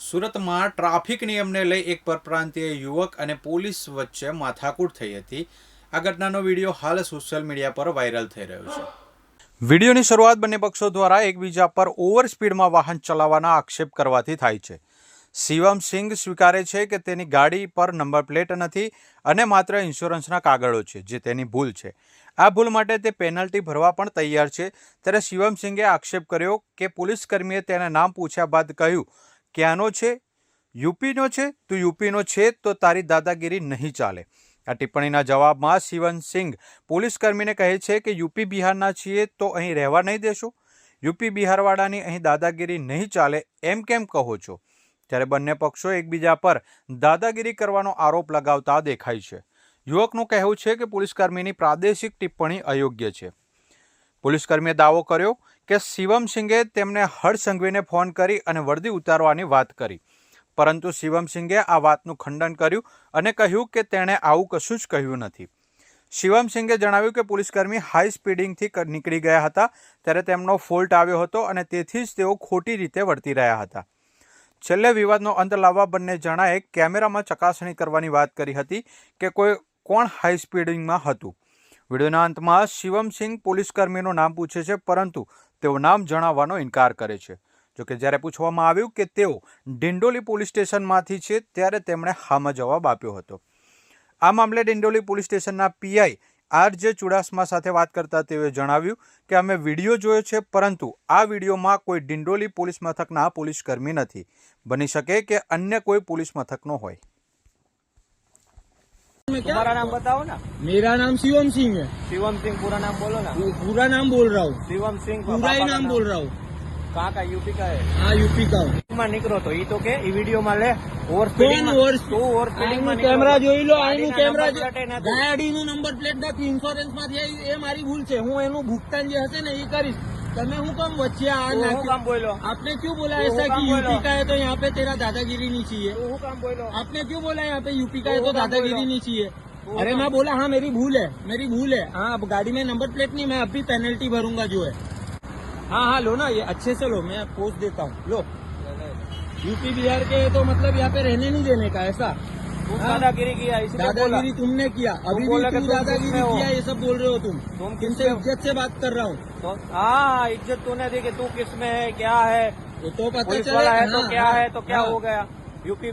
સુરતમાં ટ્રાફિક નિયમને લઈ એક પરપ્રાંતીય યુવક અને પોલીસ વચ્ચે માથાકૂટ થઈ હતી. આ ઘટનાનો વીડિયો હાલ સોશિયલ મીડિયા પર વાયરલ થઈ રહ્યો છે. વિડીયોની શરૂઆત બંને પક્ષો દ્વારા એકબીજા પર ઓવર સ્પીડમાં વાહન ચલાવવાના આક્ષેપ કરવાથી થાય છે. શિવમ સિંઘ સ્વીકારે છે કે તેની ગાડી પર નંબર પ્લેટ નથી અને માત્ર ઇન્સ્યોરન્સના કાગળો છે, જે તેની ભૂલ છે. આ ભૂલ માટે તે પેનલ્ટી ભરવા પણ તૈયાર છે. ત્યારે શિવમ સિંઘે આક્ષેપ કર્યો કે પોલીસકર્મીએ તેના નામ પૂછ્યા બાદ કહ્યું ક્યાંનો છે? યુપીનો છે? તું યુપીનો છે તો તારી દાદાગીરી નહીં ચાલે. આ ટિપ્પણીના જવાબમાં શિવમ સિંઘ પોલીસ કહે છે કે યુપી બિહારના છીએ તો અહીં રહેવા નહીં દેશો. યુપી બિહારવાળાની અહીં દાદાગીરી નહીં ચાલે એમ કેમ કહો છો? ત્યારે બંને પક્ષો એકબીજા પર દાદાગીરી કરવાનો આરોપ લગાવતા દેખાય છે. યુવકનું કહેવું છે કે પોલીસકર્મીની પ્રાદેશિક ટિપ્પણી અયોગ્ય છે. પોલીસકર્મીએ દાવો કર્યો કે શિવમ સિંઘે તેમને હર્ષ ફોન કરી અને વર્દી ઉતારવાની વાત કરી. પરંતુ શિવમ સિંઘે આ વાતનું ખંડન કર્યું અને કહ્યું કે તેણે આવું કશું જ કહ્યું નથી. શિવમ સિંઘે જણાવ્યું કે પોલીસકર્મી હાઈ સ્પીડિંગથી નીકળી ગયા હતા, ત્યારે તેમનો ફોલ્ટ આવ્યો હતો અને તેથી જ તેઓ ખોટી રીતે વર્તી રહ્યા હતા. છેલ્લે વિવાદનો અંત લાવવા બંને જણાએ કેમેરામાં ચકાસણી કરવાની વાત કરી હતી કે કોઈ કોણ હાઈ સ્પીડિંગમાં હતું. વિડીયોના અંતમાં શિવમસિંહ પોલીસકર્મીનું નામ પૂછે છે, પરંતુ તેઓ નામ જણાવવાનો ઇનકાર કરે છે. જોકે જ્યારે પૂછવામાં આવ્યું કે તેઓ ડિંડોલી પોલીસ સ્ટેશનમાંથી છે, ત્યારે તેમણે હામાં જવાબ આપ્યો હતો. આ મામલે ડિંડોલી પોલીસ સ્ટેશનના પીઆઈ આર જે ચુડાસમા સાથે વાત કરતા તેઓએ જણાવ્યું કે, અમે વીડિયો જોયો છે, પરંતુ આ વિડીયોમાં કોઈ ડિંડોલી પોલીસ મથકના પોલીસ કર્મી નથી. બની શકે કે અન્ય કોઈ પોલીસ મથકનો હોય. में क्या तुम्हारा नाम बताओ ना मेरा नाम शिवम सिंह है शिवम सिंह पूरा नाम बोलो ना पू- पूरा नाम बोल रहा हूँ शिवम सिंह पूरा ही पापा का नाम बोल रहा हूँ कहाँ का यूपी का है हाँ यूपी का हूँ માં નીકળો તો ઈ તો કે ઈ વિડીયો માં લે ઓવર કોણ સ્પીડિંગ over તું ઓવર સ્પીડિંગ આનું કેમેરા જોઈ લો આનું કેમેરા કેમેરા ગાડીનું નંબર પ્લેટ નથી ઇન્સ્યોરન્સ માંથી એ મારી ભૂલ છે હું એનું ભુગતાન જે હશે ને એ કરીશ તમે હું કામ વચ્ચે આ હું નાખ્યું કામ બોલ્યો आपने क्यों बोला तो ऐसा वो कि काम बोलो। यूपी का है तो यहाँ पे तेरा दादागिरी नहीं चाहिए તું હું કામ બોલ્યો आपने क्यों बोला यहाँ पे यूपी का है तो तो वो काम दादागिरी बोलो। नहीं चाहिए वो अरे काम- मैं बोला हाँ मेरी भूल है मेरी भूल है हाँ अब गाड़ी में नंबर प्लेट नहीं मैं अभी पेनल्टी भरूंगा जो है हाँ हाँ लो ना ये अच्छे से लो मैं पोस्ट देता हूँ लो यूपी बिहार के तो मतलब यहाँ पे रहने नहीं देने का ऐसा તું हाँ। દાદાગીરી किया इसलिए बोला दादागिरी तुमने किया अभी भी बोला कि तुम तुम दादागिरी किसमें हो? किया ये सब बोल रहे हो तुम तुम तुमसे किसमें हो? इज्जत से बात कर रहा हूँ तो हाँ इज्जत तूने दी कि तू किस में है क्या है वो तो पता पुलिस चले वाला है तो हाँ, क्या हाँ, है तो क्या हाँ। हो गया यूपी